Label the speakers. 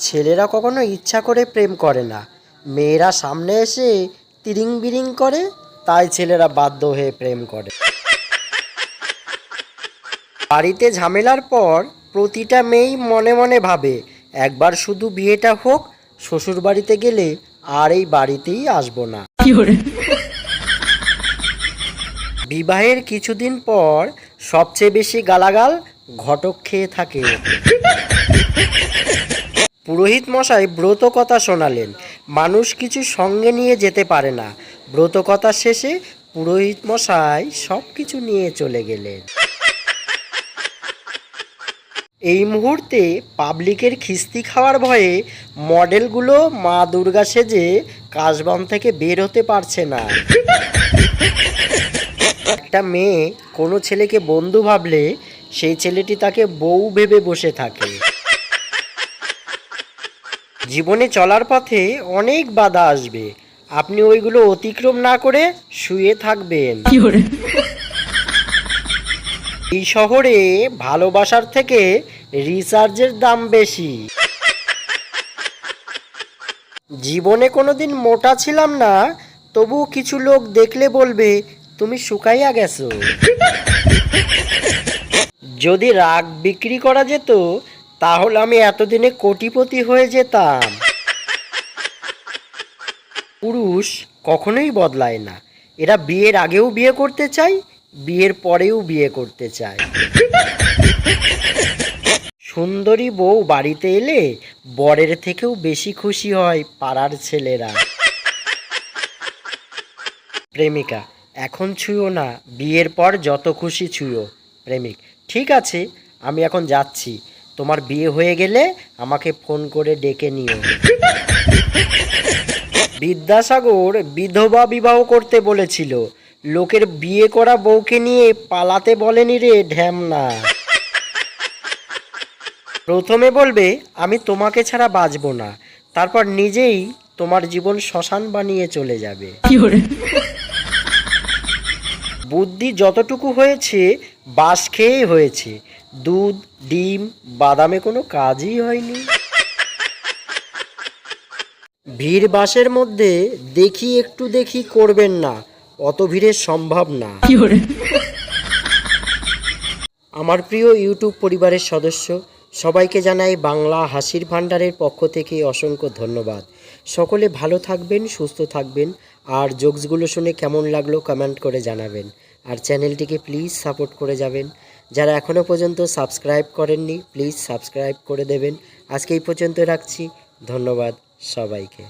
Speaker 1: ছেলেরা কখনো ইচ্ছা করে প্রেম করে না। মেয়েরা সামনে এসে তিরিং বিরিং করে তাই ছেলেরা বাধ্য হয়ে প্রেম করে। বাড়িতে ঝামেলার পর প্রতিটা মেয়েই মনে মনে ভাবে একবার শুধু বিয়েটা হোক শ্বশুর বাড়িতে গেলে আর এই বাড়িতেই আসব না। বিবাহের কিছুদিন পর সবচেয়ে বেশি গালাগাল ঘটক খেয়ে থাকে। পুরোহিত মশাই ব্রত কথা শোনালেন। মানুষ কিছু সঙ্গে নিয়ে যেতে পারে না। ব্রত কথা শেষে পুরোহিত মশাই সব কিছু নিয়ে চলে গেলেন। এই মুহূর্তে পাবলিকের খিস্তি খাওয়ার ভয়ে মডেলগুলো মা দুর্গা সেজে কাশবন থেকে বের হতে পারছে না। একটা মেয়ে কোনো ছেলেকে বন্ধু ভাবলে সেই ছেলেটি তাকে বউ ভেবে বসে থাকে। জীবনে চলার পথে অনেক বাধা আসবে। আপনি ওইগুলো অতিক্রম না করে শুয়ে থাকবেন। এই শহরে ভালোবাসার থেকে রিচার্জের দাম বেশি। জীবনে কোনোদিন মোটা ছিলাম না তবু কিছু লোক দেখলে বলবে তুমি শুকাইয়া গেছো। যদি রাগ বিক্রি করা যেত তাহলে আমি এতদিনে কোটিপতি হয়ে যেতাম। পুরুষ কখনোই বদলায় না। এরা বিয়ের আগেও বিয়ে করতে চায়, বিয়ের পরেও বিয়ে করতে চায়। সুন্দরী বউ বাড়িতে এলে বরের থেকেও বেশি খুশি হয় পাড়ার ছেলেরা। প্রেমিকা, এখন ছুঁয়ো না, বিয়ের পর যত খুশি ছুঁয়ো। প্রেমিক, ঠিক আছে, আমি এখন যাচ্ছি। তোমার বিয়ে হয়ে গেলে আমাকে ফোন করে ডেকে নিও। বিদ্যাসাগর বিধবা বিবাহ করতে বলেছিল। লোকের বিয়ে করা বউকে নিয়ে পালাতে বলেনি রে ঢ্যামনা। প্রথমে বলবে আমি তোমাকে ছাড়া বাঁচবো না। তারপর নিজেই তোমার জীবন শ্মশান বানিয়ে চলে যাবে। বুদ্ধি যতটুকু হয়েছে বাস খেয়েই হয়েছে। দুধ ডিম বাদামে কোনো কাজই হয়নি। ভিড় বাসের মধ্যে দেখি একটু দেখি করবেন না অত ভিড়ের সম্ভব না। আমার প্রিয় ইউটিউব পরিবারের সদস্য সবাইকে জানাই বাংলা হাসির ভাণ্ডারের পক্ষ থেকে অসংখ্য ধন্যবাদ। সকলে ভালো থাকবেন সুস্থ থাকবেন আর জোকসগুলো শুনে কেমন লাগল কমেন্ট করে জানাবেন। আর চ্যানেলটিকে প্লিজ সাপোর্ট করে যাবেন। যারা এখনও পর্যন্ত সাবস্ক্রাইব করেননি প্লিজ সাবস্ক্রাইব করে দেবেন। আজকে এই পর্যন্ত রাখছি। ধন্যবাদ সবাইকে।